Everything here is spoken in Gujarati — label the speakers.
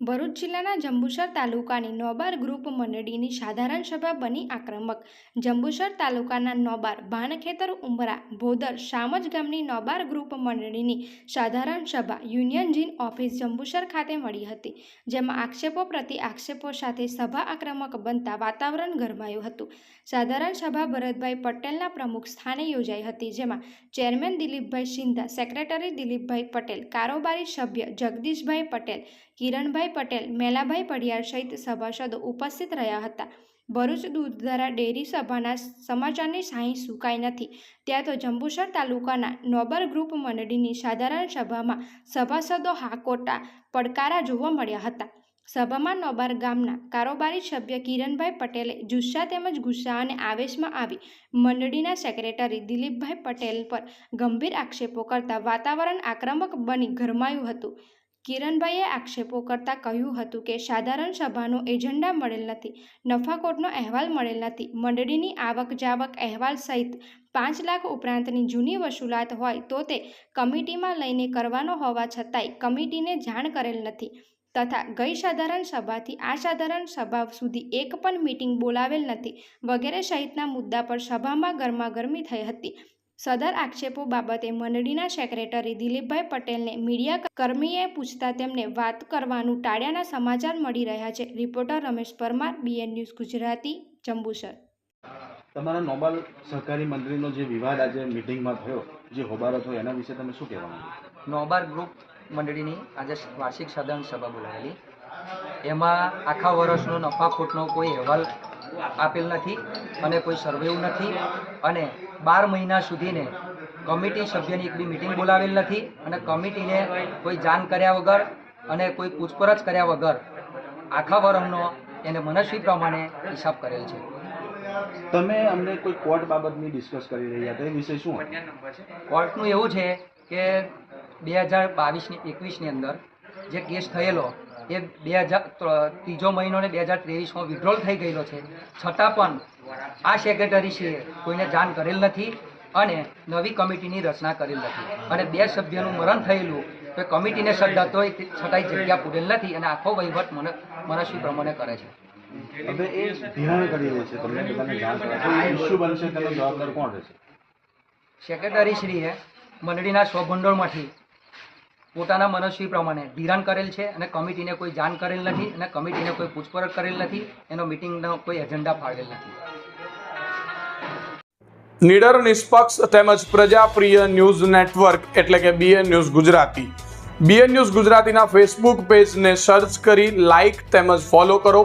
Speaker 1: ભરૂચ જિલ્લાના જંબુસર તાલુકાની નોબાર ગ્રુપ મંડળીની સાધારણ સભા બની આક્રમક. જંબુસર તાલુકાના નોબાર ભાનખેતર ઉમરા ભોદર શામજ ગામની નોબાર ગ્રુપ મંડળીની સાધારણ સભા યુનિયન જીન ઓફિસ જંબુસર ખાતે મળી હતી, જેમાં આક્ષેપો પ્રતિ આક્ષેપો સાથે સભા આક્રમક બનતા વાતાવરણ ગરમાયું હતું. સાધારણ સભા ભરતભાઈ પટેલના પ્રમુખ સ્થાને યોજાઈ હતી, જેમાં ચેરમેન દિલીપભાઈ સિંધા સેક્રેટરી દિલીપભાઈ પટેલ, કારોબારી સભ્ય જગદીશભાઈ પટેલ, કિરણભાઈ પટેલ, મેલાભાઈ પડિયાર સહિત સભાસદો ઉપસ્થિત રહ્યા હતા. ભરૂચ દૂધધારા ડેરી સભાના સમાચારની સાંઈ સુકાઈ નથી. ત્યાં તો જંબુસર તાલુકાના નોબર ગ્રુપ મંડળીની સાધારણ સભામાં સભાસદો હાકોટા પડકારા જોવા મળ્યા હતા. સભામાં નોબાર ગામના કારોબારી સભ્ય કિરણભાઈ પટેલે જુસ્સા તેમજ ગુસ્સા અને આવેશમાં આવી મંડળીના સેક્રેટરી દિલીપભાઈ પટેલ પર ગંભીર આક્ષેપો કરતા વાતાવરણ આક્રમક બની ગરમાયું હતું. કિરણભાઈએ આક્ષેપો કરતાં કહ્યું હતું કે સાધારણ સભાનો એજન્ડા મળેલ નથી નફાખોટનો અહેવાલ મળેલ નથી, મંડળીની આવક જાવક અહેવાલ સહિત પાંચ લાખ ઉપરાંતની જૂની વસૂલાત હોય તો તે કમિટીમાં લઈને કરવાનો હોવા છતાંય કમિટીને જાણ કરેલ નથી તથા ગઈ સાધારણ સભાથી આ સાધારણ સભા સુધી એક પણ મીટિંગ બોલાવેલ નથી વગેરે સહિતના મુદ્દા પર સભામાં ગરમાગરમી થઈ હતી. સદર આક્ષેપો બાબતે મંડળીના સેક્રેટરી દિલીપભાઈ પટેલને મીડિયા કર્મીએ પૂછતા તેમને વાત કરવાનું ટાળ્યાના સમાચાર મળી રહ્યા છે. Reporter Ramesh Parmar BN news Gujarati Jambusar.
Speaker 2: તમારા નોબલ સહકારી મંત્રીનો જે વિવાદ આજે મિટિંગમાં થયો જે હોબાળો થયો એના વિશે તમે શું કહેવા માંગો
Speaker 3: નોબાર ગ્રુપ મંડળીની આજે વાર્ષિક સાધારણ સભા બોલાવેલી. એમાં આખા વર્ષનો નફા ખોટનો કોઈ અહેવાલ આપેલ નથી અને કોઈ સર્વેવ નથી. અને બાર મહિના સુધીને કમિટી સભ્યની એક બી મિટિંગ બોલાવેલ નથી અને કમિટીને કોઈ જાણ કર્યા વગર અને કોઈ પૂછપરછ કર્યા વગર આખા વરમનો એને મનસ્વી પ્રમાણે હિસાબ કરેલ છે.
Speaker 2: તમે અમને કોઈ કોર્ટ બાબતની ડિસ્કસ કરી રહ્યા હતા એ વિશે શું
Speaker 3: કોર્ટનું એવું છે કે બે હજાર બાવીસની એકવીસની અંદર જે કેસ થયેલો એ બે હજાર ત્રીજો મહિનો ને બે હજાર ત્રેવીસમાં વિડ્રોલ થઈ ગયેલો છે. છતાં પણ આ સેક્રેટરીશ્રીએ કોઈને જાણ કરેલ નથી અને નવી કમિટીની રચના કરેલ નથી. અને બે સભ્યનું મરણ થયેલું તો કમિટીને શ્રદ્ધા તો છતાંય જગ્યા પૂરેલ નથી અને આખો વહીવટ મને મનસ્વી પ્રમાણે કરે છે.
Speaker 2: હવે એ ધ્યાન કરી રહી છે તમને બધાને જાણ કરે ઇસ્યુ બનશે તેનો જવાબદાર કોણ રહેશે?
Speaker 3: સેક્રેટરીશ્રીએ મંડળીના સ્વભંડોળમાંથી પોતાના મનસ્વી પ્રમાણે ધિરાણ કરેલ છે અને કમિટીને કોઈ જાણ કરેલ નથી અને કમિટીને કોઈ પૂછપરછ કરેલ નથી, એનો મિટિંગનો કોઈ એજન્ડા ફાળવેલ નથી.
Speaker 4: નીડર, નિષ્પક્ષ તેમજ પ્રજાપ્રિય ન્યૂઝ નેટવર્ક એટલે કે BN news Gujarati. BN news ગુજરાતીના ફેસબુક પેજને સર્ચ કરી લાઇક તેમજ ફોલો કરો.